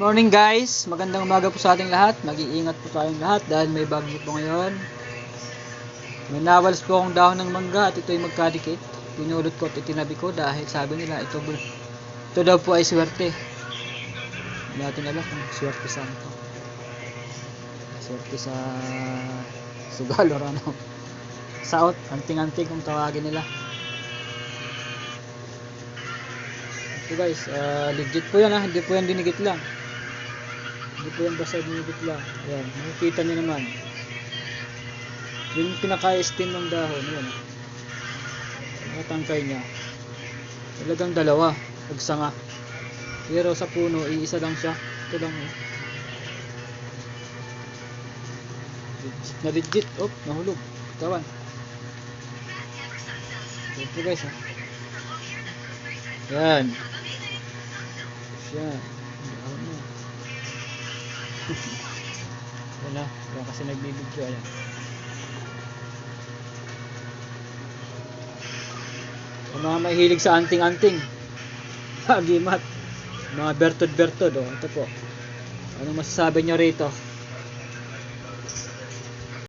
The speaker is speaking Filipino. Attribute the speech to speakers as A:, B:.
A: Morning guys, magandang umaga po sa ating lahat. Mag-iingat po tayong lahat dahil may bagyo po ngayon. May nawalas po akong dahon ng mangga at ito'y magkadikit. Pinulot ko at itinabi ko dahil sabi nila ito, ito daw po ay swerte. Hindi natin alam kung swerte saan ito. Swerte sa sugal or ano. South, anting-anting kung tawagin nila. Ito guys, ah, legit po yan ha, hindi po yan dinigit lang. Hindi po yan basta dinigit lang. Ayan, makikita nyo naman. Yung pinaka-steam ng dahon, yan. Mga tangkay niya. Talagang dalawa, pagsanga. Pero sa puno, iisa lang siya. Ito lang eh. Legit na legit. Oh, nahulog. Tawan. Ito guys ha. Yan. Yan. Na. Yan kasi nagbibidyo. Ayan. Yung mga mahilig sa anting-anting. Agimat. Mga bertod-bertod. Oh. Ito po. Anong masasabi nyo rito?